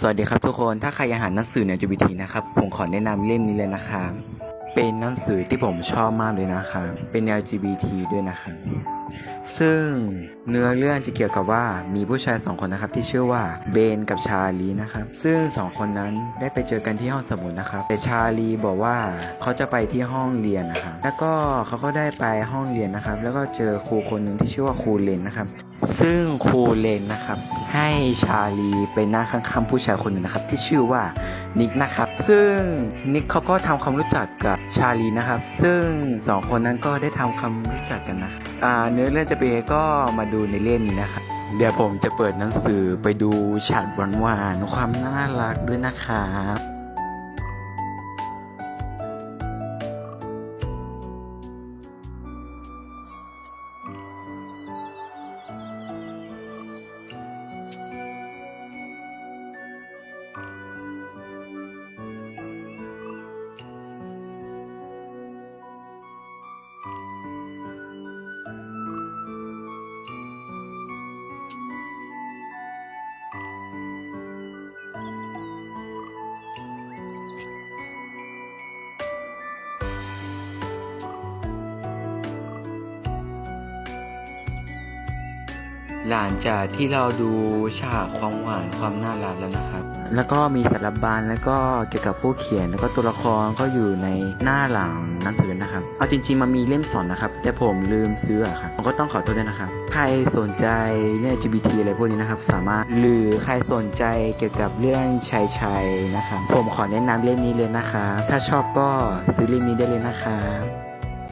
สวัสดีครับทุกคนถ้าใครอยากหาหนังสือใน LGBT นะครับผมขอแนะนำเล่มนี้เลยนะครับเป็นหนังสือที่ผมชอบมากเลยนะครับเป็น LGBT ด้วยนะครับซึ่งเนื้อเรื่องจะเกี่ยวกับว่ามีผู้ชายสองคนนะครับที่ชื่อว่าเบนกับชาลีนะครับซึ่งสองคนนั้นได้ไปเจอกันที่ห้องสมุดนะครับ แต่ชาลีบอกว่าเขาจะไปที่ห้องเรียนนะครับแล้วก็เขาก็ได้ไปห้องเรียนนะครับ แล้วก็เจอครูคนหนึ่งที่ชื่อว่าครูเลนนะครับ ซึ่งครูเลนนะครับ ให้ชาลีไปนั่งข้างๆผู้ชายคนหนึ่งนะครับ ที่ชื่อว่านิกนะครับ ซึ่งนิกเขาก็ทำความรู้จักกับชาลีนะครับ ซึ่งสองคนนั้นก็ได้ทำความรู้จักกันนะครับอ่าเนื้อเรื่องจะเป็นก็มาดูในเล่มนี้นะครับเดี๋ยวผมจะเปิดหนังสือไปดูฉากหวานๆความน่ารักด้วยนะครับ หลังจากที่เราดูฉากความหวานความน่ารักแล้วนะครับ แล้วก็มีสารบัญแล้วก็เกี่ยวกับผู้เขียนแล้วก็ตัวละครก็อยู่ในหน้าหลังหนังสือนะครับ เอาจริงๆมันมีเล่มสอนนะครับ แต่ผมลืมซื้ออะครับผมก็ต้องขอโทษด้วยนะครับ ใครสนใจเรื่อง LGBT อะไรพวกนี้นะครับ สามารถหรือใครสนใจเกี่ยวกับเรื่องชายชายนะครับผมขอแนะนำเล่มนี้เลยนะครับถ้าชอบก็ซื้อเล่มนี้ได้เลยนะครับ